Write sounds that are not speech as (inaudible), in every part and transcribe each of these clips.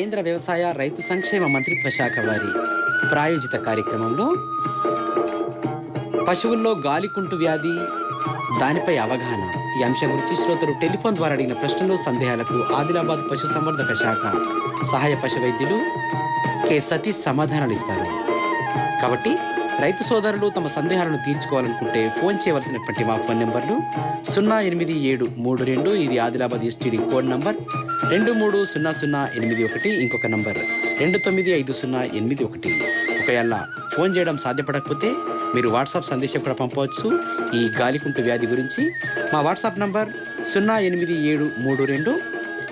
కేంద్ర వ్యవసాయ రైతు సంక్షేమ మంత్రిత్వ శాఖ వారి ప్రాయోజిత కార్యక్రమంలో పశువుల్లో గాలికుంటు వ్యాధి దానిపై అవగాహన. ఈ అంశం గురించి శ్రోతలు టెలిఫోన్ ద్వారా అడిగిన ప్రశ్నలు సందేహాలకు ఆదిలాబాద్ పశు సంవర్ధక శాఖ సహాయ పశు వైద్యులు కె సతీష్ సమాధానాలు ఇస్తారు. కాబట్టి రైతు సోదరులు తమ సందేహాలను తీర్చుకోవాలనుకుంటే ఫోన్ చేయవలసినటువంటి మా ఫోన్ నెంబర్లు సున్నా ఎనిమిది ఏడు మూడు రెండు ఇది ఆదిలాబాద్ ఎస్టీడీ కోడ్ నంబర్. రెండు మూడు సున్నా సున్నా ఎనిమిది ఒకటి ఇంకొక నంబర్. రెండు తొమ్మిది ఐదు సున్నా ఎనిమిది ఒకటి. ఒకవేళ ఫోన్ చేయడం సాధ్యపడకపోతే మీరు వాట్సాప్ సందేశం కూడా పంపవచ్చు. ఈ గాలికుంటు వ్యాధి గురించి మా వాట్సాప్ నంబర్ సున్నా ఎనిమిది ఏడు మూడు రెండు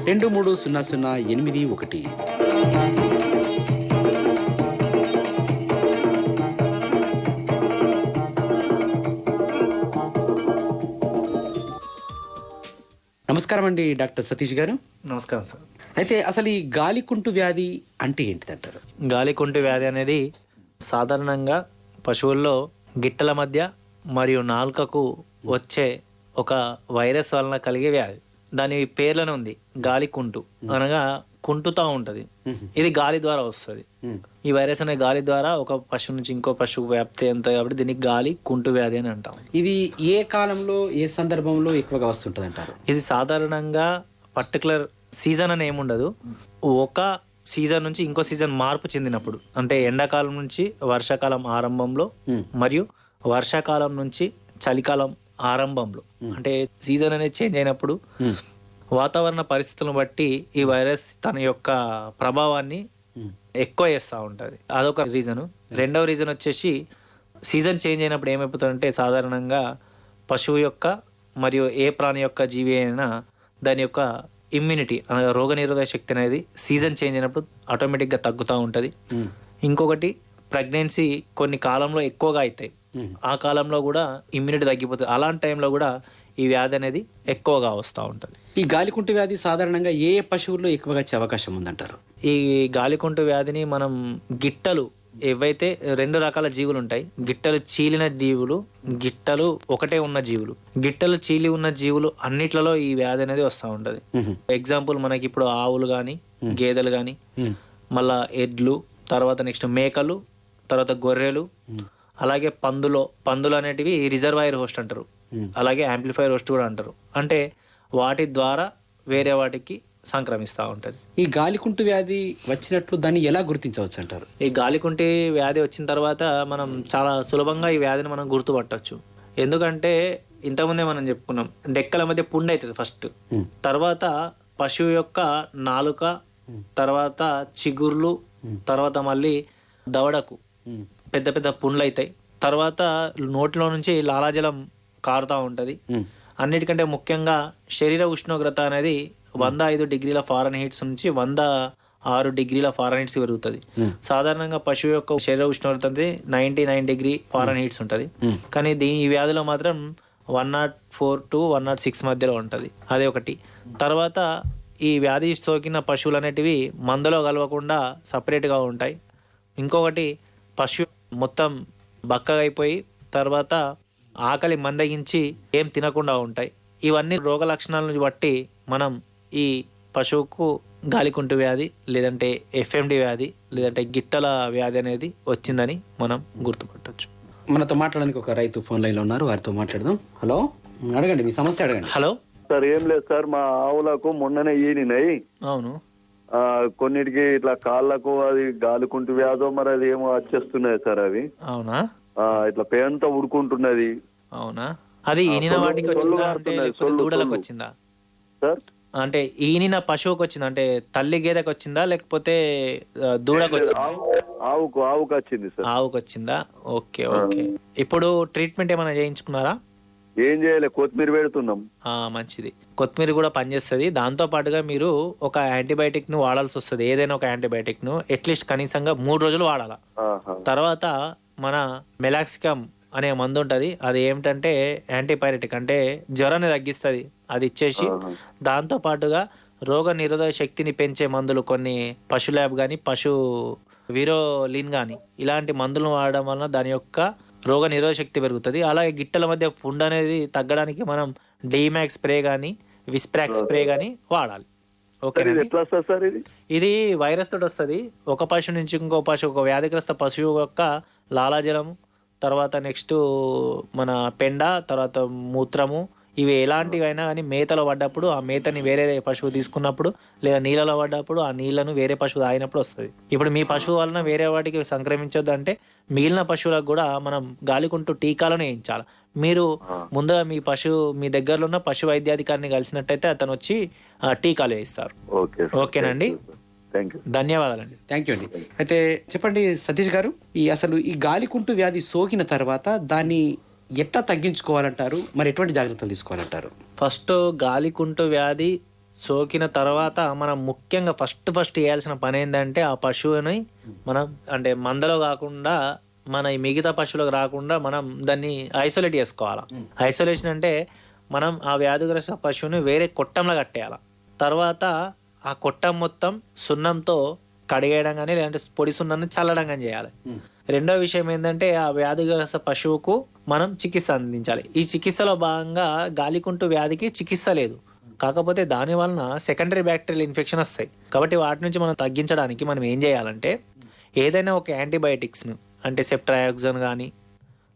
రెండు మూడు సున్నా సున్నా ఎనిమిది ఒకటి. నమస్కారం అండి డాక్టర్ సతీష్ గారు. నమస్కారం సార్. అయితే అసలు ఈ గాలికుంటు వ్యాధి అంటే ఏంటిదంటారు గాలికుంటు వ్యాధి అనేది సాధారణంగా పశువుల్లో గిట్టల మధ్య మరియు నాలుకకు వచ్చే ఒక వైరస్ వలన కలిగే వ్యాధి. దాని పేర్లోనే ఉంది గాలికుంటు అనగా కుంటుతా ఉంటది. ఇది గాలి ద్వారా వస్తుంది. ఈ వైరస్ అనే గాలి ద్వారా ఒక పశువు నుంచి ఇంకో పశువు వ్యాప్తి ఎంత కాబట్టి దీన్ని గాలి కుంటు వ్యాధి అని అంటాం. ఇది ఏ కాలంలో ఏ సందర్భంలో ఎక్కువగా వస్తుంటుంది అంటారు? ఇది సాధారణంగా పర్టికులర్ సీజన్ అని ఏముండదు. ఒక సీజన్ నుంచి ఇంకో సీజన్ మార్పు చెందినప్పుడు అంటే ఎండాకాలం నుంచి వర్షాకాలం ఆరంభంలో. మరియు వర్షాకాలం నుంచి చలికాలం ఆరంభంలో. అంటే సీజన్ అనేది చేంజ్ అయినప్పుడు వాతావరణ పరిస్థితులను బట్టి ఈ వైరస్ తన యొక్క ప్రభావాన్ని ఎక్కువ చేస్తూ ఉంటుంది. అదొక రీజను రెండవ రీజన్ వచ్చేసి సీజన్ చేంజ్ అయినప్పుడు ఏమైపోతుందంటే సాధారణంగా పశువు యొక్క మరియు ఏ ప్రాణి యొక్క జీవి అయినా దాని యొక్క ఇమ్యూనిటీ అనగా రోగనిరోధక శక్తి అనేది సీజన్ చేంజ్ అయినప్పుడు ఆటోమేటిక్గా తగ్గుతూ ఉంటుంది. మ్మ్. ఇంకొకటి ప్రెగ్నెన్సీ కొన్ని కాలంలో ఎక్కువగా అవుతాయి మ్మ్. ఆ కాలంలో కూడా ఇమ్యూనిటీ తగ్గిపోతుంది. అలాంటి టైంలో కూడా ఈ వ్యాధి అనేది ఎక్కువగా వస్తూ ఉంటుంది. ఈ గాలికుంటు వ్యాధి సాధారణంగా ఏ పశువుల్లో ఎక్కువగా వచ్చే అవకాశం ఉందంటారు? ఈ గాలికుంటు వ్యాధిని మనం గిట్టలు ఏవైతే రెండు రకాల జీవులు ఉంటాయి గిట్టలు చీలిన జీవులు గిట్టలు ఒకటే ఉన్న జీవులు. గిట్టలు చీలి ఉన్న జీవులు అన్నిట్లలో ఈ వ్యాధి అనేది వస్తూ ఉంటుంది. ఎగ్జాంపుల్ మనకి ఇప్పుడు ఆవులు కానీ గేదెలు కానీ. మళ్ళా ఎడ్లు తర్వాత నెక్స్ట్ మేకలు తర్వాత గొర్రెలు అలాగే పందులో పందులు అనేటివి రిజర్వాయర్ హోస్ట్ అంటారు. అలాగే యాంప్లిఫైర్ హోస్ట్ కూడా అంటారు. అంటే వాటి ద్వారా వేరే వాటికి సంక్రమిస్తూ ఉంటుంది. ఈ గాలికుంటు వ్యాధి వచ్చినట్లు దాన్ని ఎలా గుర్తించవచ్చు అంటారు? ఈ గాలికుంటి వ్యాధి వచ్చిన తర్వాత మనం చాలా సులభంగా ఈ వ్యాధిని మనం గుర్తుపట్టవచ్చు ఎందుకంటే ఇంతకుముందే మనం చెప్పుకున్నాం డెక్కల మధ్య పుండు అవుతుంది ఫస్ట్. తర్వాత పశువు యొక్క నాలుక తర్వాత చిగుర్లు తర్వాత మళ్ళీ దవడకు. పెద్ద పెద్ద పుండ్లు అవుతాయి తర్వాత నోటిలో నుంచి లాలాజలం కారుతూ ఉంటుంది. అన్నిటికంటే ముఖ్యంగా శరీర ఉష్ణోగ్రత అనేది వంద ఐదు డిగ్రీల ఫారెన్ హీట్స్ నుంచి వంద ఆరు డిగ్రీల ఫారెన్ హీట్స్ పెరుగుతుంది. సాధారణంగా పశువు యొక్క శరీర ఉష్ణోగ్రత అనేది ninety nine degree Fahrenheits ఉంటుంది. కానీ దీని ఈ వ్యాధిలో మాత్రం one nought four to one nought six మధ్యలో ఉంటుంది. అదే ఒకటి. తర్వాత ఈ వ్యాధి సోకిన పశువులు అనేటివి మందులో కలవకుండా సపరేట్గా ఉంటాయి. ఇంకొకటి పశువు మొత్తం బక్కగా అయిపోయి తర్వాత ఆకలి మందగించి ఏం తినకుండా ఉంటాయి. ఇవన్నీ రోగ లక్షణాలను బట్టి మనం ఈ పశువుకు గాలికుంటు వ్యాధి లేదంటే ఎఫ్ఎండి వ్యాధి లేదంటే గిట్టల వ్యాధి అనేది వచ్చిందని మనం గుర్తుపట్టవచ్చు మనతో మాట్లాడడానికి ఒక రైతు ఫోన్ లైన్లో ఉన్నారు. వారితో మాట్లాడదాం. హలో అడగండి మీ సమస్య అడగండి. హలో. సార్ ఏం లేదు సార్ మా ఆవులకు మొన్ననే ఈనినాయి. అవును. కొన్నిటికి ఇట్లా కాళ్ళకు అది గాలికుంటు వ్యాధో మరి అది ఏమో వచ్చేస్తున్నాయి సార్ అవి. అవునా? ఇట్లా పేంతో ఉడుకుంటున్నది అవునా? అది ఈనిన వాటికి వచ్చిందా అంటే లేకపోతే దూడలకు. వచ్చిందా? సార్? అంటే ఈనిన పశువుకి వచ్చిందా? అంటే తల్లి గేదెకి వచ్చిందా? లేకపోతే దూడకు వచ్చిందా? ఆవు ఆవుకు ఆవుకు వచ్చింది సార్. ఆవుకు వచ్చిందా? Okay okay. ఇప్పుడు ట్రీట్మెంట్ ఏమైనా చేయించుకున్నారా? ఏం చేయాలి కొత్తిమీర పెడుతున్నాం. ఆ, మంచిది. కొత్తిమీర కూడా పనిచేస్తుంది. దాంతో పాటుగా మీరు ఒక యాంటీబయాటిక్ను వాడాల్సి వస్తుంది. ఏదైనా ఒక యాంటీబయాటిక్ను అట్లీస్ట్ కనీసంగా మూడు రోజులు వాడాలా. తర్వాత మన మెలాక్సికమ్ అనే మందు ఉంటుంది అది ఏమిటంటే యాంటీపైరెటిక్ అంటే జ్వరాన్ని తగ్గిస్తుంది. అది ఇచ్చేసి. దాంతో పాటుగా రోగ నిరోధక శక్తిని పెంచే మందులు కొన్ని పశు ల్యాబ్ కానీ పశు విరోలిన్ కానీ ఇలాంటి మందులను వాడడం వలన దాని యొక్క రోగ నిరోధక శక్తి పెరుగుతుంది. అలాగే గిట్టల మధ్య పుండు అనేది తగ్గడానికి మనం డీమాక్స్ స్ప్రే కానీ విస్ప్రాక్ స్ప్రే కానీ వాడాలి. ఇది? ఇది వైరస్ తోటి వస్తుంది. ఒక పశువు నుంచి ఇంకో పశువు ఒక వ్యాధిగ్రస్త పశువు యొక్క లాలాజలము తర్వాత నెక్స్ట్ మన పెండ తర్వాత మూత్రము ఇవి ఎలాంటివైనా కానీ మేతలో పడ్డప్పుడు ఆ మేతని వేరే పశువు తీసుకున్నప్పుడు లేదా నీళ్ళలో పడ్డప్పుడు ఆ నీళ్ళను వేరే పశువు తాగినప్పుడు వస్తుంది. ఇప్పుడు మీ పశువు వలన వేరే వాటికి సంక్రమించొద్దు అంటే మిగిలిన పశువులకు కూడా మనం గాలికుంటూ టీకాలను వేయించాలి. మీరు ముందుగా మీ పశువు మీ దగ్గరలో ఉన్న పశు వైద్యాధికారిని కలిసినట్టయితే అతను వచ్చి టీకాలు వేయిస్తారు. ఓకే ఓకేనండి. థ్యాంక్ యూ ధన్యవాదాలండి. థ్యాంక్ యూ అండి. అయితే చెప్పండి సతీష్ గారు ఈ అసలు ఈ గాలికుంటు వ్యాధి సోకిన తర్వాత దాన్ని ఎట్లా తగ్గించుకోవాలంటారు? మరి ఎటువంటి జాగ్రత్తలు తీసుకోవాలంటారు? ఫస్ట్ గాలికుంటు వ్యాధి సోకిన తర్వాత మనం ముఖ్యంగా ఫస్ట్ ఫస్ట్ చేయాల్సిన పని ఏంటంటే ఆ పశువుని మనం అంటే మందలో కాకుండా మన ఈ మిగతా పశువులకు రాకుండా మనం దాన్ని ఐసోలేట్ చేసుకోవాలి. ఐసోలేషన్ అంటే మనం ఆ వ్యాధిగ్రస్త పశువుని వేరే కొట్టంలో కట్టేయాలి. తర్వాత ఆ కొట్టం మొత్తం సున్నంతో కడిగేయడం కానీ లేదంటే పొడి సున్నాన్ని చల్లడం కానీ చేయాలి. రెండో విషయం ఏంటంటే ఆ వ్యాధిగ్రస్త పశువుకు మనం చికిత్స అందించాలి. ఈ చికిత్సలో భాగంగా గాలికుంటు వ్యాధికి చికిత్స లేదు. కాకపోతే దాని వలన సెకండరీ బ్యాక్టీరియల్ ఇన్ఫెక్షన్ వస్తాయి. కాబట్టి వాటి నుంచి మనం తగ్గించడానికి మనం ఏం చేయాలంటే ఏదైనా ఒక యాంటీబయాటిక్స్ను అంటే సెప్ట్రాయాక్సన్ కానీ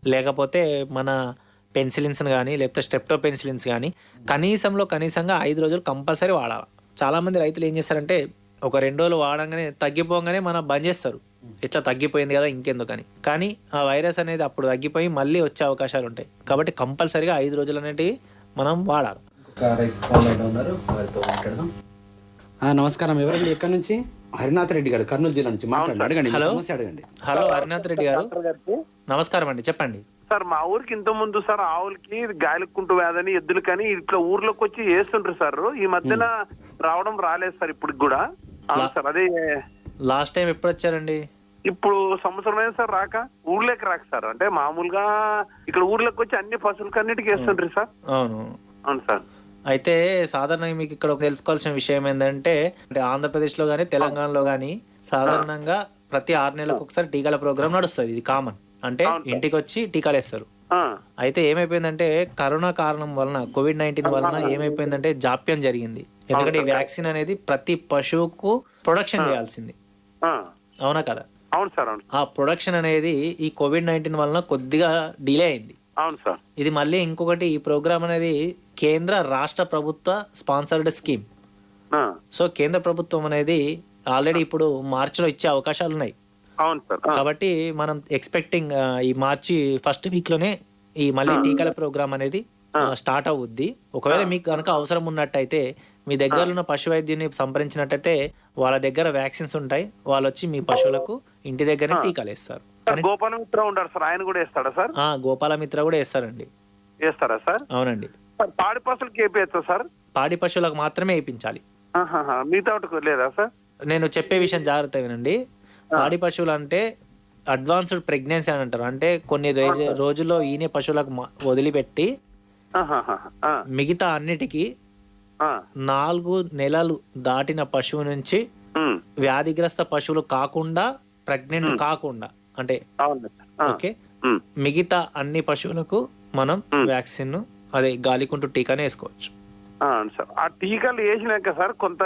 లేకపోతే మన పెన్సిలిన్స్ కానీ లేకపోతే స్టెప్టో పెన్సిలిన్స్ కానీ కనీసంలో కనీసంగా ఐదు రోజులు కంపల్సరీ వాడాలి. చాలామంది రైతులు ఏం చేస్తారంటే ఒక రెండు రోజులు వాడంగానే తగ్గిపోగానే మనం బంద్ చేస్తారు. ఇట్లా తగ్గిపోయింది కదా ఇంకెందుకని. కానీ ఆ వైరస్ అనేది అప్పుడు తగ్గిపోయి మళ్ళీ వచ్చే అవకాశాలు ఉంటాయి. కాబట్టి కంపల్సరీగా ఐదు రోజులు అనేటివి మనం వాడాలి. ఆ, నమస్కారం. ఎవరండి ఎక్కడి నుంచి? హరినాథ్ రెడ్డి గారు కర్నూలు జిల్లా నుంచి మాట్లాడండి. అడగండి హలో. సమస్య అడగండి. హలో హరినాథ్ రెడ్డి గారు. నమస్కారం అండి చెప్పండి. సార్ మా ఊరికి ఇంత ముందు సార్ ఆవులకి గాలికుంటు వ్యాధని ఎద్దులు కానీ ఇట్లా ఊర్లోకి వచ్చి వేస్తుంటారు సార్. ఈ మధ్యన రావడం రాలేదు సార్ ఇప్పుడు కూడా. అవును సార్ అదే లాస్ట్ టైం ఎప్పుడు వచ్చారండి? ఇప్పుడు సంవత్సరం అయింది సార్ రాక ఊర్లోకి రాక సార్. అంటే మామూలుగా ఇక్కడ ఊర్లోకి వచ్చి అన్ని పశువులకి అన్నిటికీ వేస్తుంటారు సార్. అవును. అవును సార్. అయితే సాధారణంగా మీకు ఇక్కడ ఒక తెలుసుకోవాల్సిన విషయం ఏంటంటే అంటే ఆంధ్రప్రదేశ్లో కానీ తెలంగాణలో కానీ సాధారణంగా ప్రతి ఆరు నెలలకు ఒకసారి టీకాల ప్రోగ్రామ్ నడుస్తుంది. ఇది కామన్. అంటే ఇంటికి వచ్చి టీకాలు వేస్తారు అయితే ఏమైపోయిందంటే కరోనా కారణం వలన కోవిడ్ నైన్టీన్ వలన ఏమైపోయిందంటే జాప్యం జరిగింది. ఎందుకంటే ఈ వ్యాక్సిన్ అనేది ప్రతి పశువుకు ప్రొడక్షన్ చేయాల్సింది. అవునా కదా? అవును సార్ ఆ ప్రొడక్షన్ అనేది ఈ కోవిడ్ నైన్టీన్ వలన కొద్దిగా డిలే అయింది. అవును సార్. ఇది మళ్ళీ ఇంకొకటి ఈ ప్రోగ్రామ్ అనేది కేంద్ర రాష్ట్ర ప్రభుత్వ స్పాన్సర్డ్ స్కీమ్. సో కేంద్ర ప్రభుత్వం అనేది ఆల్రెడీ ఇప్పుడు మార్చిలో ఇచ్చే అవకాశాలు ఉన్నాయి అవును సార్. కాబట్టి మనం ఎక్స్పెక్టింగ్ ఈ మార్చి ఫస్ట్ వీక్లోనే ఈ మళ్ళీ టీకాల ప్రోగ్రామ్ అనేది స్టార్ట్ అవుద్ది. ఒకవేళ మీకు కనుక అవసరం ఉన్నట్టయితే మీ దగ్గర ఉన్న పశు వైద్యుని సంప్రదించినట్టయితే వాళ్ళ దగ్గర వ్యాక్సిన్స్ ఉంటాయి. వాళ్ళు వచ్చి మీ పశువులకు ఇంటి దగ్గర టీకాలు వేస్తారు. గోపాలమిత్ర ఉండారు సార్. ఆయన కూడా వేస్తాడా సార్? ఆ గోపాలమిత్ర కూడా వేస్తారండి. వేస్తారా సార్? అవునండి. సార్ పాడి పశువులకి వేపేస్తా సార్? పాడి పశువులకు మాత్రమే వేయించాలి. మిగతా లేదా సార్? నేను చెప్పే విషయం జాగ్రత్త వినండి పాడి పశువులు అంటే అడ్వాన్స్డ్ ప్రెగ్నెన్సీ అని అంటారు. అంటే కొన్ని రోజు- రోజుల్లో ఈనే పశువులకు వదిలిపెట్టి మిగతా అన్నిటికీ నాలుగు నెలలు దాటిన పశువు నుంచి వ్యాధిగ్రస్త పశువులు కాకుండా ప్రెగ్నెంట్ కాకుండా అంటే ఓకే? మిగతా అన్ని పశువులకు మనం వ్యాక్సిన్ అదే గాలికుంటు టీకానే వేసుకోవచ్చు. సార్. ఆ టీకాలు వేసినాక సార్ కొంత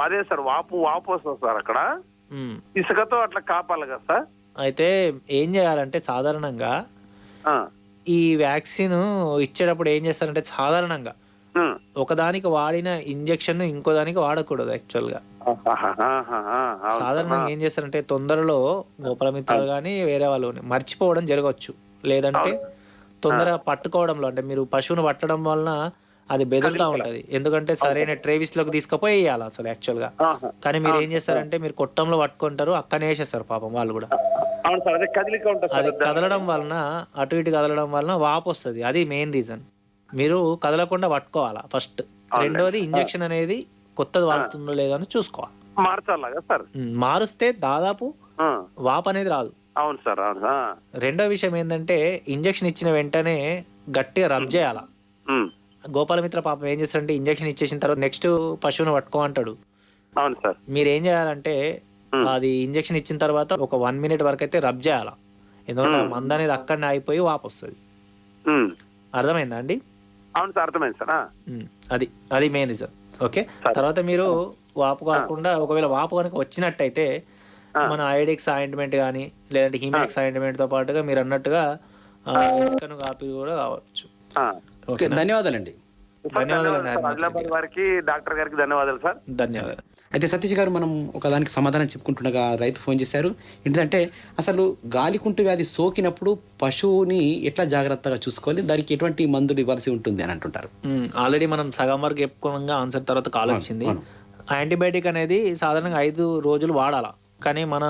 అదే సార్ వాపు వాపు వస్తుంది సార్ అక్కడ. ఇసుకతో అట్లా కాపాలి కదా సార్? అయితే ఏం చేయాలంటే సాధారణంగా ఈ వ్యాక్సిన్ ఇచ్చేటప్పుడు ఏం చేస్తారంటే సాధారణంగా ఒకదానికి వాడిన ఇంజెక్షన్ ఇంకో దానికి వాడకూడదు యాక్చువల్గా. సాధారణంగా ఏం చేస్తారంటే తొందరలో గోపాలమిత్రులు కానీ వేరే వాళ్ళు మర్చిపోవడం జరగవచ్చు. లేదంటే తొందరగా పట్టుకోవడంలో అంటే మీరు పశువును పట్టడం వలన అది బెదురుతా ఉంటది. ఎందుకంటే సరైన ట్రేవిస్లోకి తీసుకుపోయి వేయాలి అసలు యాక్చువల్గా. కానీ మీరు ఏం చేస్తారంటే మీరు కొట్టంలో పట్టుకుంటారు అక్కనే వేసేస్తారు పాపం వాళ్ళు కూడా. అదే కదలడం వలన అటు ఇటు కదలడం వలన వాపు వస్తుంది. అది మెయిన్ రీజన్ మీరు కదలకుండా పట్టుకోవాలా ఫస్ట్ రెండోది ఇంజెక్షన్ అనేది కొత్తది వాడుతుందో లేదో అని చూసుకోవాలి. మారుస్తే దాదాపు వాపు అనేది రాదు. అవును సార్ అవును. రెండో విషయం ఏంటంటే ఇంజెక్షన్ ఇచ్చిన వెంటనే గట్టిగా రబ్ చేయాలా? గోపాలమిత్ర పాపం ఏం చేస్తారంటే ఇంజెక్షన్ ఇచ్చేసిన తర్వాత నెక్స్ట్ పశువును పట్టుకో అంటాడు అవును సార్. మీరు ఏం చేయాలంటే. అది ఇంజెక్షన్ ఇచ్చిన తర్వాత ఒక వన్ మినిట్ వరకు అయితే రబ్ చేయాలా. ఎందుకంటే. మంద అనేది అక్కడనే అయిపోయి వాపు వస్తుంది అర్థమైందా అండి? అవును సార్ అర్థమైంది సార్ అది అది మెయిన్ రీజన్ ఓకే. తర్వాత మీరు వాపు కాకుండా ఒకవేళ వాపు కనుక వచ్చినట్టయితే. మన ఐడిక్స్ ఆయింట్మెంట్ కానీ లేదంటే హిమాక్స్ ఆయింట్మెంట్తో పాటుగా మీరు అన్నట్టుగా ఇసుకను కాపి కూడా కావచ్చు. ఓకే? ధన్యవాదాలండి. ఆదిలాబాద్ వారికి డాక్టర్ గారికి ధన్యవాదాలు సార్. ధన్యవాదాలు. అయితే సతీష్ గారు మనం ఒకదానికి సమాధానం చెప్పుకుంటుండగా రైతు ఫోన్ చేశారు. ఏంటంటే అసలు గాలికుంటు వ్యాధి సోకినప్పుడు పశువుని ఎట్లా జాగ్రత్తగా చూసుకోవాలి? దానికి ఎటువంటి మందులు ఇవ్వాల్సి ఉంటుంది అని అంటుంటారు. ఆల్రెడీ మనం సగం వరకు చెప్పుకోగా ఆన్సర్ తర్వాత కాల్ వచ్చింది. యాంటీబయాటిక్ అనేది సాధారణంగా ఐదు రోజులు వాడాలా? కానీ మన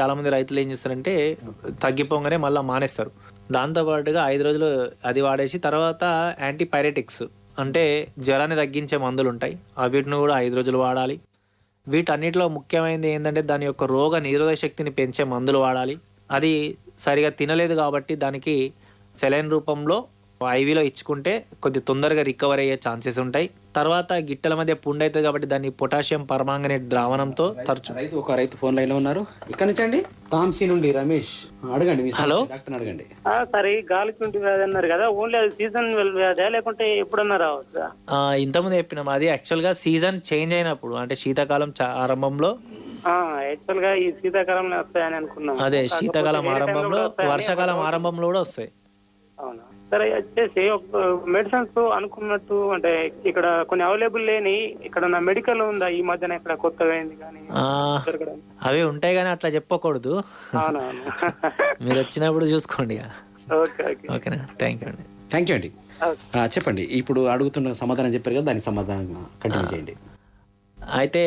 చాలామంది రైతులు ఏం చేస్తారంటే తగ్గిపోగానే మళ్ళీ మానేస్తారు. దాంతో పాటుగా ఐదు రోజులు అది వాడేసి తర్వాత యాంటీపైరెటిక్స్ అంటే జ్వరాన్ని తగ్గించే మందులు ఉంటాయి. అవిటిని వీటిని కూడా ఐదు రోజులు వాడాలి. వీటన్నిటిలో ముఖ్యమైనది ఏంటంటే దాని యొక్క రోగ నిరోధక శక్తిని పెంచే మందులు వాడాలి. అది సరిగా తినలేదు కాబట్టి దానికి సెలైన్ రూపంలో ఐవీలో ఇచ్చుకుంటే కొద్ది తొందరగా రికవర్ అయ్యే ఛాన్సెస్ ఉంటాయి. తర్వాత గిట్టల మధ్య పుండు అవుతుంది కాబట్టి దాన్ని పొటాషియం పర్మాంగనేట్ ద్రావణంతో తరచు రైతు ఒక రైతు ఫోన్ లైన్లో ఉన్నారు. ఇక్కడ నుంచి అండి తాంసీ నుండి రమేష్. అడగండి మీ హలో. డాక్టర్ అడగండి. ఆ, సరే ఈ గాలికుంటి వ్యాధి అన్నారు కదా ఓన్లీ అది సీజన్ వ్యాధి లేకుంటే ఎప్పుడన్నా రావచ్చా? ఆ, ఇంతకుముందు చెప్పినాం. అది యాక్చువల్గా సీజన్ చేంజ్ అయినప్పుడు అంటే శీతాకాలం చా- ఆరంభంలో. యాక్చువల్గా ఈ శీతాకాలంలో వస్తాయని అనుకున్నాం. అదే శీతాకాలం ఆరంభంలో వర్షాకాలం ఆరంభంలో కూడా వస్తాయి. అవునా? సరే వచ్చేసి ఒక మెడిసిన్స్ అనుకున్నట్టు అంటే ఇక్కడ కొన్ని అవైలబుల్ లేని ఇక్కడ నా మెడికల్ ఉందా? ఈ మధ్యన ఇక్కడ కొత్తగా అయింది కానీ అవి ఉంటాయి కానీ అట్లా చెప్పకూడదు. (laughs) మీరు వచ్చినప్పుడు చూసుకోండి ఓకేనా? థ్యాంక్ యూ అండి. థ్యాంక్ యూ అండి. చెప్పండి. ఇప్పుడు అడుగుతున్న సమాధానం చెప్పారు కదా దానికి సమాధానం కంటిన్యూ చేయండి. అయితే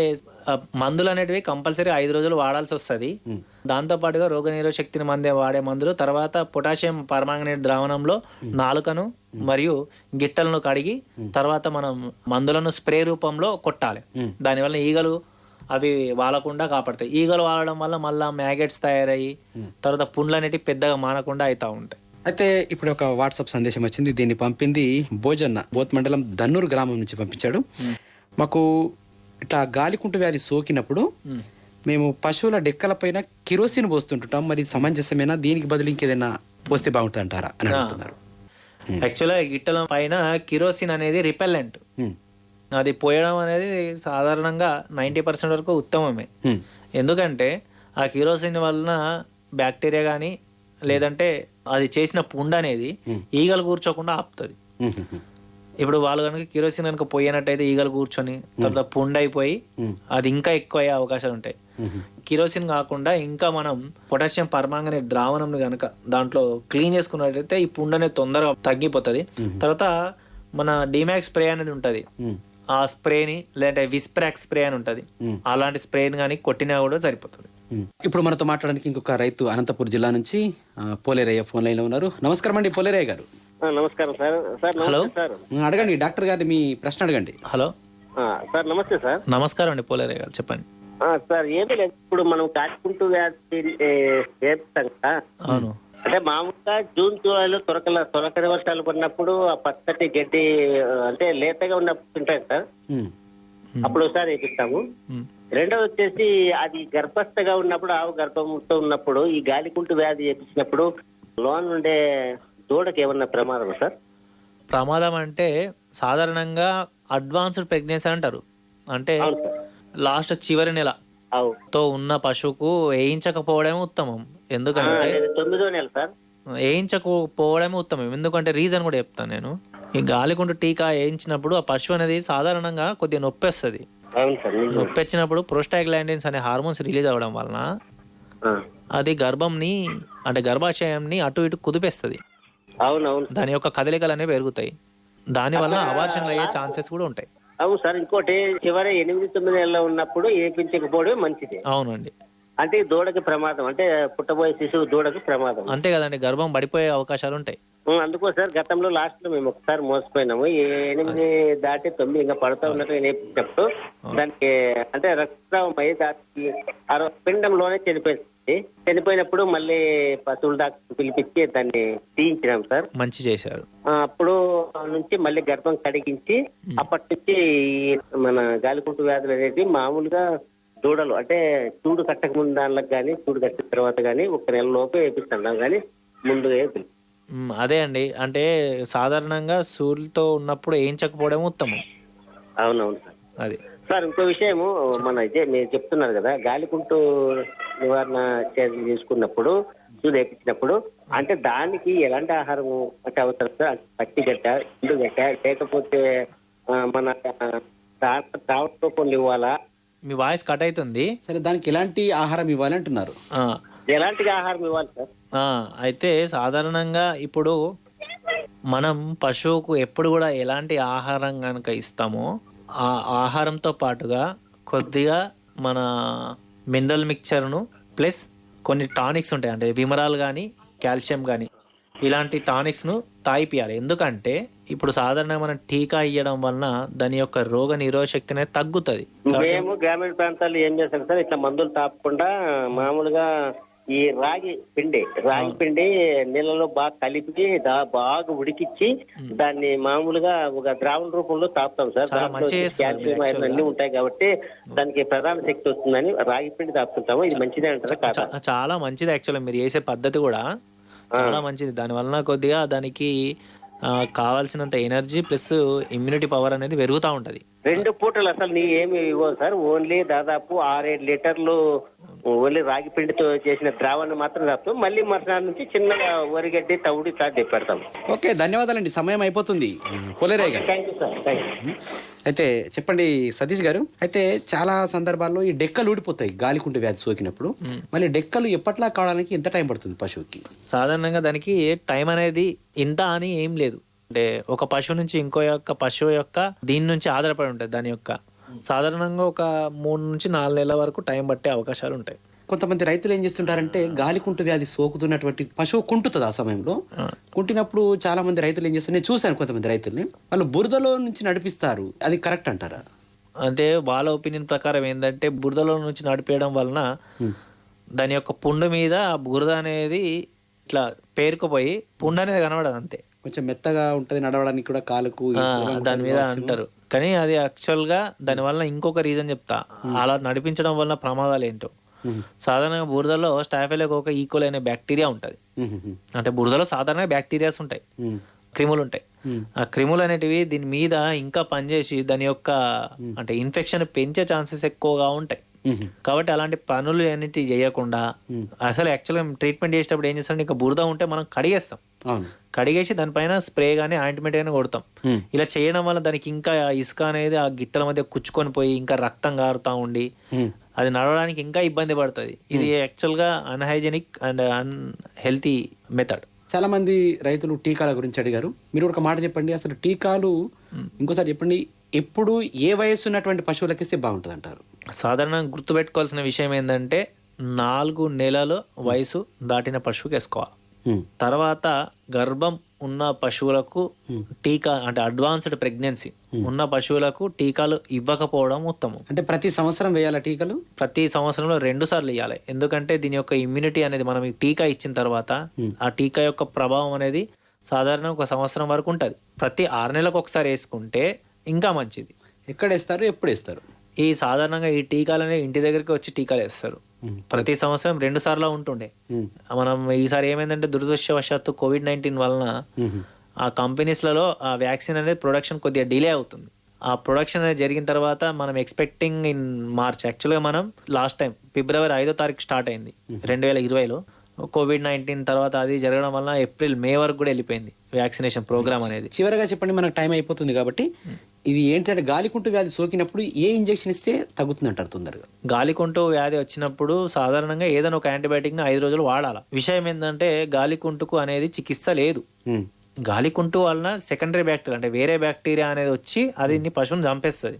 మందులు అనేటివి కంపల్సరీ ఐదు రోజులు వాడాల్సి వస్తుంది. మ్. దాంతో పాటుగా రోగనిరోధక శక్తిని మందే వాడే మందులు తర్వాత పొటాషియం పర్మాంగనేట్ ద్రావణంలో నాలుకను మరియు గిట్టలను కడిగి తర్వాత మనం మందులను స్ప్రే రూపంలో కొట్టాలి. దానివల్ల ఈగలు అవి వాలకుండా కాపాడతాయి. ఈగలు వాడడం వల్ల మళ్ళీ మ్యాగెట్స్ తయారయ్యి తర్వాత పుండ్లు అనేటివి పెద్దగా మానకుండా అవుతూ ఉంటాయి. అయితే ఇప్పుడు ఒక వాట్సాప్ సందేశం వచ్చింది. దీన్ని పంపింది భోజన్న బోత్ మండలం దన్నూరు గ్రామం నుంచి పంపించాడు. మాకు ఇట్లా గాలికుంటు వ్యాధి సోకినప్పుడు మేము. పశువుల డెక్కల పైన కిరోసిన్ పోస్తుంటుంటాం. మరి సమంజసమేనా? దీనికి బదులు ఇంకేదైనా పోస్తే బాగుంటుంది అంటారా అని అడుగుతున్నారు. యాక్చువల్గా గిట్టల పైన కిరోసిన్ అనేది రిపెల్లెంట్. అది పోయడం అనేది సాధారణంగా నైంటీ పర్సెంట్ వరకు ఉత్తమమే. ఎందుకంటే ఆ కిరోసిన్ వలన బ్యాక్టీరియా కానీ లేదంటే అది చేసిన పుండు అనేది ఈగలు కూర్చోకుండా ఆపుతుంది. ఇప్పుడు వాళ్ళు కనుక కిరోసిన్ కనుక పోయినట్టయితే ఈగలు కూర్చొని తర్వాత పుండు అయిపోయి అది ఇంకా ఎక్కువ అయ్యే అవకాశాలు ఉంటాయి. కిరోసిన్ కాకుండా ఇంకా మనం పొటాషియం పర్మాంగనేట్ ద్రావణం కనుక దాంట్లో క్లీన్ చేసుకున్నట్టయితే ఈ పుండు అనేది తొందరగా తగ్గిపోతుంది. తర్వాత మన డిమాక్స్ స్ప్రే అనేది ఉంటుంది. ఆ స్ప్రేని లేదంటే విస్ప్రాక్ స్ప్రే అని ఉంటుంది. అలాంటి స్ప్రేని కానీ కొట్టినా కూడా సరిపోతుంది. ఇప్పుడు మనతో మాట్లాడడానికి ఇంకొక రైతు అనంతపూర్ జిల్లా నుంచి పోలేరయ్య ఫోన్ లైన్లో ఉన్నారు. నమస్కారం అండి పోలేరయ్య గారు. నమస్కారం సార్. Sir hello. సార్. అడగండి డాక్టర్ గారిని మీ ప్రశ్న అడగండి. హలో? ఆ, సార్ నమస్తే సార్. నమస్కారం అండి పోలేరే గారు చెప్పండి. ఆ, సార్ ఏమీ లేదు. ఇప్పుడు మనం కాచుకుంటూ వ్యాధి చేస్తాం కదా. అవును. అంటే మామూలుగా జూన్ జూలైలో తొరకల తొలకరి వర్షాలు పడినప్పుడు ఆ పచ్చటి గడ్డి అంటే లేతగా ఉన్నప్పుడు ఉంటాయి సార్. అప్పుడు ఒకసారి వేపిస్తాము. మ్. రెండోది వచ్చేసి అది గర్భస్థగా ఉన్నప్పుడు ఆవు గర్భంతో ఉన్నప్పుడు ఈ గాలికుంటు వ్యాధి చేపించినప్పుడు లోన్ ఉండే దూడకి ఏమన్నా ప్రమాదం సార్? ప్రమాదం అంటే సాధారణంగా అడ్వాన్స్డ్ ప్రెగ్నెన్సీ అంటారు. అంటే లాస్ట్ చివరి నెల తో ఉన్న పశువుకు వేయించకపోవడమే ఉత్తమం. ఎందుకంటే తొమ్మిదో నెల సార్. వేయించకపోవడమే ఉత్తమం. ఎందుకంటే రీజన్ కూడా చెప్తాను నేను. ఈ గాలికుంటు టీకా వేయించినప్పుడు ఆ పశువు అనేది సాధారణంగా కొద్దిగా నొప్పి వస్తుంది. నొప్పి వచ్చినప్పుడు ప్రోస్టాగ్లాండిన్స్ అనే హార్మోన్స్ రిలీజ్ అవ్వడం వలన. అది గర్భంని అంటే గర్భాశయంని అటు ఇటు కుదిపేస్తుంది. అవును అవును దాని యొక్క కదలికలు అనేవి పెరుగుతాయి. దానివల్ల అవార్షన్లు అయ్యే ఛాన్సెస్ కూడా ఉంటాయి. అవును సార్ ఇంకోటి చివరి ఎనిమిది తొమ్మిది నెలల్లో ఉన్నప్పుడు ఏపించకపోవడమే మంచిది. అవునండి. అంటే దూడకి ప్రమాదం అంటే పుట్టబోయే శిశువు దూడకి ప్రమాదం. అంతే కదండి గర్భం పడిపోయే అవకాశాలు ఉంటాయి. అందుకో సార్ గతంలో లాస్ట్లో మేము ఒకసారి మోసపోయినాము. ఈ ఎనిమిది దాటి తొమ్మిది ఇంకా పడుతూ ఉన్నట్టు నేర్పించినప్పుడు దానికి అంటే రక్తస్రావం అయ్యి దానికి పిండంలోనే చనిపోయింది. చనిపోయినప్పుడు మళ్ళీ పశువుల డాక్టర్ పిలిపించి దాన్ని తీయించినాం సార్. మంచి చేశారు. అప్పుడు నుంచి మళ్ళీ గర్భం కడిగించి అప్పటి నుంచి మన గాలికుంటు వ్యాధులు అనేది మామూలుగా దూడలు అంటే చూడు కట్టక ముందు దానిలకు కానీ చూడు కట్టిన తర్వాత కానీ ఒక నెల లోపే వేపిస్తున్నాం కానీ ముందుగా వేపి అదే అండి. అంటే సాధారణంగా సూర్యులతో ఉన్నప్పుడు వేయించకపోవడం ఉత్తమం. అవునవును సార్. అది. సార్ ఇంకో విషయము మన ఇదే మీరు చెప్తున్నారు కదా గాలికుంటు నివారణ చర్యలు తీసుకున్నప్పుడు చూడు వేపించినప్పుడు అంటే దానికి ఎలాంటి ఆహారము అంటే అవసరం సార్? అంటే పచ్చి గడ్డ ఎండు గడ్డ లేకపోతే మన తావట రూపంలో ఇవ్వాలా? మీ వాయిస్ కట్ అవుతుంది. సరే దానికి ఎలాంటి ఆహారం ఇవ్వాలి అంటున్నారు? ఆ, ఎలాంటి ఆహారం ఇవ్వాలి సార్? ఆ, అయితే సాధారణంగా ఇప్పుడు మనం పశువుకు ఎప్పుడు కూడా ఎలాంటి ఆహారం కనుక ఇస్తామో ఆహారంతో పాటుగా కొద్దిగా మన మినరల్ మిక్చర్ను ప్లస్ కొన్ని టానిక్స్ ఉంటాయి. అంటే విమరాలు కానీ కాల్షియం కానీ ఇలాంటి టానిక్స్ను తాగిపియాలి. ఎందుకంటే ఇప్పుడు సాధారణంగా మనం టీకా ఇవ్వడం వలన దాని యొక్క రోగ నిరోధక శక్తి అనేది తగ్గుతుంది. మేము గ్రామీణ ప్రాంతాల్లో ఏం చేస్తాం సార్? ఇట్లా మందులు తాపకుండా మామూలుగా ఈ రాగి పిండి రాగి పిండి నీళ్ళలో బాగా కలిపి బాగా ఉడికిచ్చి దాన్ని మామూలుగా ఒక ద్రావణ రూపంలో తాపుతాం సార్. మీరు ఐరన్ అన్ని ఉంటాయి కాబట్టి దానికి ప్రధాన శక్తి వస్తుందని రాగి పిండి తాపుతుంటాము. ఇది మంచిదే అంటారా చాలా మంచిది యాక్చువల్గా మీరు చేసే పద్ధతి కూడా. చాలా మంచిది. దాని వలన కొద్దిగా దానికి కావాల్సినంత ఎనర్జీ ప్లస్ ఇమ్యూనిటీ పవర్ అనేది పెరుగుతూ ఉంటుంది. రెండు పూటలు అసలు నీ ఏమి ఇవ్వవు సార్. ఓన్లీ దాదాపు ఆరేడు లీటర్లు ఓన్లీ రాగి పిండితో చేసిన ద్రావణం మాత్రం తాపుతాం మళ్ళీ మరుసటి నుంచి చిన్నగా వరిగడ్డి తవుడు ఇట్లా పెడతాం ఓకే ధన్యవాదాలండి. సమయం అయిపోతుంది. పోలేరాయ్ గారు thank you sir. Thank you అయితే చెప్పండి సతీష్ గారు. అయితే చాలా సందర్భాల్లో ఈ డెక్కలు ఊడిపోతాయి గాలికుంటు వ్యాధి సోకినప్పుడు. మళ్ళీ డెక్కలు ఎప్పట్లా కావడానికి ఎంత టైం పడుతుంది పశువుకి? సాధారణంగా దానికి టైం అనేది ఇంత అని ఏం లేదు. అంటే ఒక పశువు నుంచి ఇంకో యొక్క పశువు యొక్క దీని నుంచి ఆధారపడి ఉంటుంది దాని యొక్క. సాధారణంగా ఒక మూడు నుంచి నాలుగు నెలల వరకు టైం పట్టే అవకాశాలు ఉంటాయి. కొంతమంది రైతులు ఏం చేస్తుంటారంటే గాలికుంటు వ్యాధి సోకుతున్నటువంటి పశువు కుంటుతుంది ఆ సమయంలో. కుంటినప్పుడు చాలా మంది రైతులు ఏం చేస్తారు? నేను చూశాను కొంతమంది రైతుల్ని. వాళ్ళు బురదలో నుంచి నడిపిస్తారు. అది కరెక్ట్ అంటారా? అంటే వాళ్ళ ఒపీనియన్ ప్రకారం ఏంటంటే బురదలో నుంచి నడిపేయడం వలన దాని యొక్క పుండు మీద బురద అనేది ఇట్లా పేరుకుపోయి పుండు అనేది కనబడదు అంతే. కొంచెం మెత్తగా ఉంటది నడవడానికి కూడా కాలుకు దాని మీద. అంటారు కానీ అది యాక్చువల్గా దాని వల్ల ఇంకొక రీజన్ చెప్తా అలా నడిపించడం వల్ల ప్రమాదాలు ఏంటో. సాధారణంగా బురదలో స్టాఫెలోకి ఒక ఈక్వల్ అనే బ్యాక్టీరియా ఉంటుంది అంటే బురదలో సాధారణంగా బ్యాక్టీరియాస్ ఉంటాయి. క్రిములు ఉంటాయి. ఆ క్రిములు అనేటివి దీని మీద ఇంకా పనిచేసి దాని యొక్క అంటే ఇన్ఫెక్షన్ పెంచే ఛాన్సెస్ ఎక్కువగా ఉంటాయి. కాబట్టి అలాంటి పనులు అన్నిటి చేయకుండా అసలు యాక్చువల్గా ట్రీట్మెంట్ చేసేటప్పుడు ఏం చేస్తాం? ఇంకా బురద ఉంటే మనం కడిగేస్తాం. కడిగేసి దానిపైన స్ప్రే కానీ ఆయింట్మెంట్ కానీ కొడతాం. ఇలా చేయడం వల్ల దానికి ఇంకా ఇసుక అనేది ఆ గిట్టల మధ్య కుచ్చుకొని పోయి ఇంకా రక్తం కారుతా ఉండి. అది నడవడానికి ఇంకా ఇబ్బంది పడుతుంది. ఇది యాక్చువల్గా unhygienic and unhealthy method చాలా మంది రైతులు టీకాల గురించి అడిగారు. మీరు ఒక మాట చెప్పండి. అసలు టీకాలు ఇంకోసారి చెప్పండి. ఎప్పుడు ఏ వయస్సు ఉన్నటువంటి పశువులకి ఇస్తే బాగుంటుంది అంటారు సాధారణంగా గుర్తుపెట్టుకోవాల్సిన విషయం ఏంటంటే నాలుగు నెలల వయసు దాటిన పశువుకి వేసుకోవాలి. తర్వాత గర్భం ఉన్న పశువులకు టీకా అంటే అడ్వాన్స్డ్ ప్రెగ్నెన్సీ ఉన్న పశువులకు టీకాలు ఇవ్వకపోవడం ఉత్తమం. అంటే ప్రతి సంవత్సరం వేయాల టీకాలు? ప్రతి సంవత్సరంలో రెండు సార్లు ఇవ్వాలి ఎందుకంటే దీని యొక్క ఇమ్యూనిటీ అనేది మనం టీకా ఇచ్చిన తర్వాత ఆ టీకా యొక్క ప్రభావం అనేది సాధారణ ఒక సంవత్సరం వరకు ఉంటుంది. ప్రతి ఆరు నెలలకు ఒకసారి వేసుకుంటే ఇంకా మంచిది. ఎక్కడ వేస్తారు? ఎప్పుడు వేస్తారు? ఈ సాధారణంగా ఈ టీకాలు అనేవి ఇంటి దగ్గరికి వచ్చి టీకాలు వేస్తారు. ప్రతి సంవత్సరం రెండు సార్లు ఉంటుండే. మనం ఈసారి ఏమైందంటే దురదృష్టవశాత్తు కోవిడ్ నైన్టీన్ వలన. ఆ కంపెనీస్లలో ఆ వ్యాక్సిన్ అనేది ప్రొడక్షన్ కొద్దిగా డిలే అవుతుంది. ఆ ప్రొడక్షన్ అనేది జరిగిన తర్వాత మనం ఎక్స్పెక్టింగ్ ఇన్ మార్చ్ యాక్చువల్గా మనం లాస్ట్ టైం ఫిబ్రవరి ఐదో తారీఖు స్టార్ట్ అయింది రెండు వేల ఇరవైలో. కోవిడ్ నైన్టీన్ తర్వాత అది జరగడం వల్ల ఏప్రిల్ మే వరకు కూడా వెళ్ళిపోయింది వ్యాక్సినేషన్ ప్రోగ్రామ్ అనేది. చివరగా చెప్పండి మనకు టైం అయిపోతుంది కాబట్టి ఇది ఏంటంటే గాలికుంటు వ్యాధి సోకినప్పుడు ఏ ఇంజెక్షన్ ఇస్తే తగ్గుతుంది అంటారు తొందరగా గాలికుంటు వ్యాధి వచ్చినప్పుడు సాధారణంగా ఏదైనా ఒక యాంటీబయాటిక్ని ఐదు రోజులు వాడాలి. విషయం ఏంటంటే గాలికుంటుకు అనేది చికిత్స లేదు. మ్మ్. గాలికుంటు వలన సెకండరీ బ్యాక్టీరియా అంటే వేరే బ్యాక్టీరియా అనేది వచ్చి అది నీ పశువుని చంపేస్తుంది.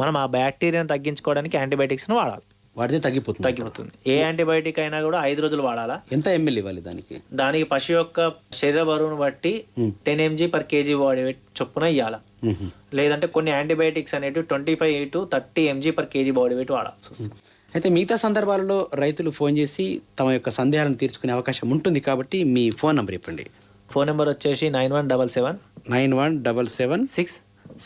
మనం ఆ బ్యాక్టీరియాను తగ్గించుకోవడానికి యాంటీబయాటిక్స్ను వాడాలి. వాడితే తగ్గిపోతుంది. తగ్గిపోతుంది. ఏ యాంటీబయాటిక్ అయినా కూడా ఐదు రోజులు వాడాలా? ఎంత ఎంఎల్ ఇవ్వాలి దానికి? దానికి పశు యొక్క శరీర బరువును బట్టి ten mg per kg body weight చొప్పున ఇవ్వాలా. లేదంటే కొన్ని యాంటీబయాటిక్స్ అనేవి twenty five to thirty mg per kg body weight వాడాల్సి వస్తుంది అయితే మిగతా సందర్భాలలో రైతులు ఫోన్ చేసి తమ యొక్క సందేహాలను తీర్చుకునే అవకాశం ఉంటుంది కాబట్టి మీ ఫోన్ నంబర్ చెప్పండి. ఫోన్ నెంబర్ వచ్చేసి nine one double seven nine one double seven six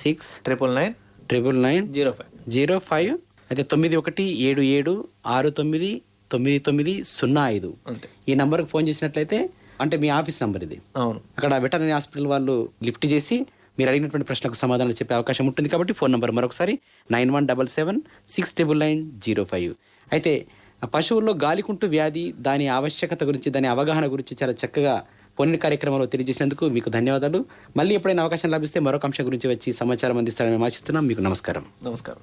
six triple nine triple nine zero five. Zero five అయితే తొమ్మిది ఒకటి ఏడు ఏడు ఆరు తొమ్మిది తొమ్మిది తొమ్మిది సున్నా ఐదు. ఈ నంబర్కి ఫోన్ చేసినట్లయితే అంటే మీ ఆఫీస్ నంబర్ ఇది. అవును. అక్కడ వెటర్నరీ హాస్పిటల్ వాళ్ళు లిఫ్ట్ చేసి మీరు అడిగినటువంటి ప్రశ్నకు సమాధానం చెప్పే అవకాశం ఉంటుంది కాబట్టి ఫోన్ నంబర్ మరొకసారి nine one double seven six triple nine zero five. అయితే పశువుల్లో గాలికుంటు వ్యాధి దాని ఆవశ్యకత గురించి దాని అవగాహన గురించి చాలా చక్కగా పొన్ని కార్యక్రమంలో తెలియజేసినందుకు మీకు ధన్యవాదాలు. మళ్ళీ ఎప్పుడైనా అవకాశం లభిస్తే మరొక అంశం గురించి వచ్చి సమాచారం అందిస్తారని మేము ఆశిస్తున్నాం. మీకు నమస్కారం. నమస్కారం.